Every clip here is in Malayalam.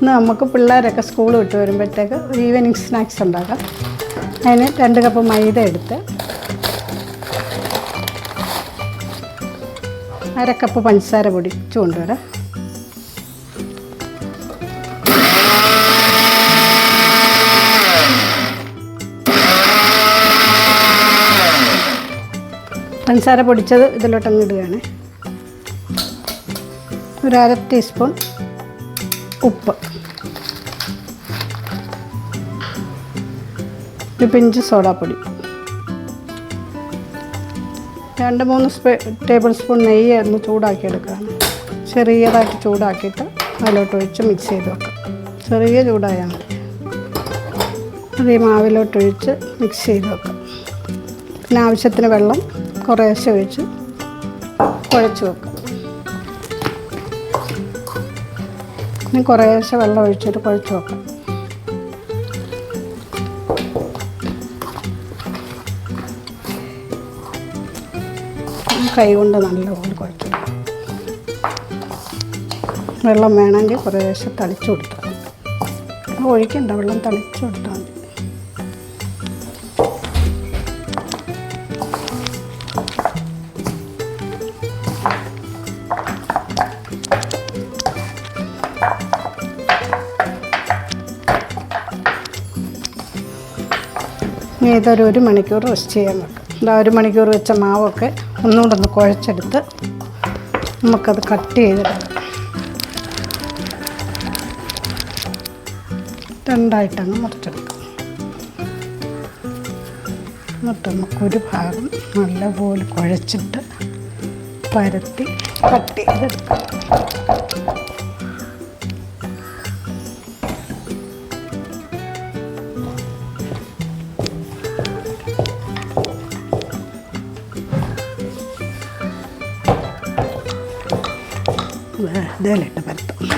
ഇന്ന് നമുക്ക് പിള്ളേരൊക്കെ സ്കൂൾ വിട്ട് വരുമ്പോഴത്തേക്ക് ഒരു ഈവനിങ് സ്നാക്സ് ഉണ്ടാക്കാം. അതിന് രണ്ട് കപ്പ് മൈദ എടുത്ത് അരക്കപ്പ് കപ്പ് പഞ്ചസാര പൊടിച്ച് കൊണ്ടുവരാം പഞ്ചസാര പൊടിച്ചത് ഇതിലോട്ടങ്ങ് ഇടുകയാണ്. ഒരു അര ടീസ്പൂൺ ഉപ്പ്. ഒരു പിഞ്ച് സോഡാപ്പൊടി. രണ്ട് മൂന്ന് സ്പേ ടേബിൾ സ്പൂൺ നെയ്യ് ഒന്ന് ചൂടാക്കി എടുക്കുകയാണ് ചെറിയതായിട്ട് ചൂടാക്കിയിട്ട് അതിലോട്ട് ഒഴിച്ച് മിക്സ് ചെയ്ത് വെക്കാം. ചെറിയ ചൂടായാൽ മതി. അത് ഈ മാവിലോട്ടൊഴിച്ച് മിക്സ് ചെയ്ത് വെക്കാം. പിന്നെ ആവശ്യത്തിന് വെള്ളം കുറേശ്ശെ ഒഴിച്ച് കുഴച്ച് വെക്കാം. പിന്നെ കുറേശ്ശെ വെള്ളം ഒഴിച്ചിട്ട് കുഴച്ച് വെക്കാം. കൈ കൊണ്ട് നല്ലപോലെ കുഴയ്ക്കുക. വെള്ളം വേണമെങ്കിൽ കുറേശ്ശെ തളിച്ചു കൊടുത്താൽ മതി. ഒഴിക്കണ്ട വെള്ളം തളിച്ചു കൊടുത്താൽ മതി. ഇതൊരു ഒരു മണിക്കൂർ റെസ്റ്റ് ചെയ്യാൻ വെക്കാം. ഇതാ ഒരു മണിക്കൂർ വെച്ച മാവൊക്കെ ഒന്നുകൂടെ ഒന്ന് കുഴച്ചെടുത്ത് നമുക്കത് കട്ട് ചെയ്തെടുക്കാം. രണ്ടായിട്ടങ്ങ് മുറിച്ചെടുക്കാം. എന്നിട്ട് നമുക്കൊരു ഭാഗം നല്ലപോലെ കുഴച്ചിട്ട് പരത്തി കട്ട് ചെയ്തെടുക്കാം. ഇതിലിട്ട് പരത്തും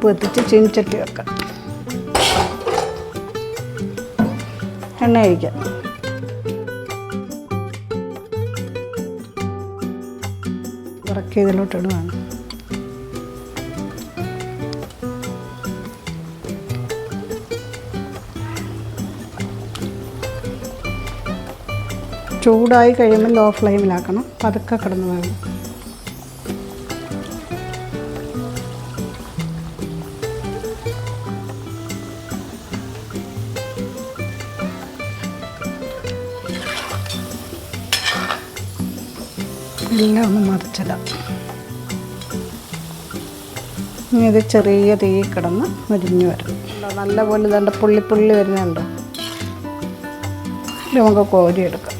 ഉപ്പ് എത്തിച്ച് ചീനിച്ചട്ടി വെക്കാം. എണ്ണ ഒഴിക്കാം. ഉറക്കി ഇതിലോട്ട് ഇടുവാണ്. ചൂടായി കഴിയുമ്പോൾ ലോ ഫ്ലെയിമിലാക്കണം പതുക്കെ കിടന്ന് വേണം. എല്ലാം ഒന്ന് മറിച്ചിടാം. ഇനി ഇത് ചെറിയ തീ കിടന്ന് മുരിഞ്ഞ് വരും? നല്ലപോലെ ഇതാണ്ട് പുള്ളി പുള്ളി വരുന്നുണ്ടോ. നമുക്ക് കോരിയെടുക്കാം.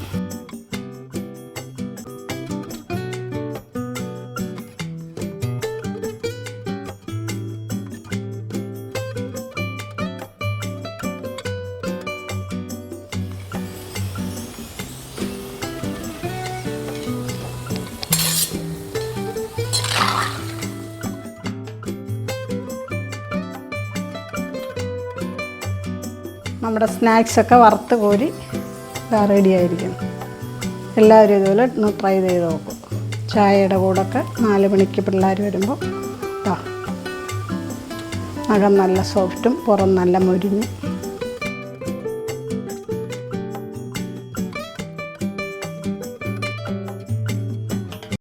നമ്മുടെ സ്നാക്സൊക്കെ വറുത്ത് കോരി റെഡി ആയിരിക്കും എല്ലാവരും ഇതുപോലെ ഒന്ന് ട്രൈ ചെയ്ത് നോക്കും. ചായയുടെ കൂടെയൊക്കെ നാല് മണിക്ക് പിള്ളേർ വരുമ്പോൾ ഇതാ. അകം നല്ല സോഫ്റ്റും പുറം നല്ല മുരിഞ്ഞ്.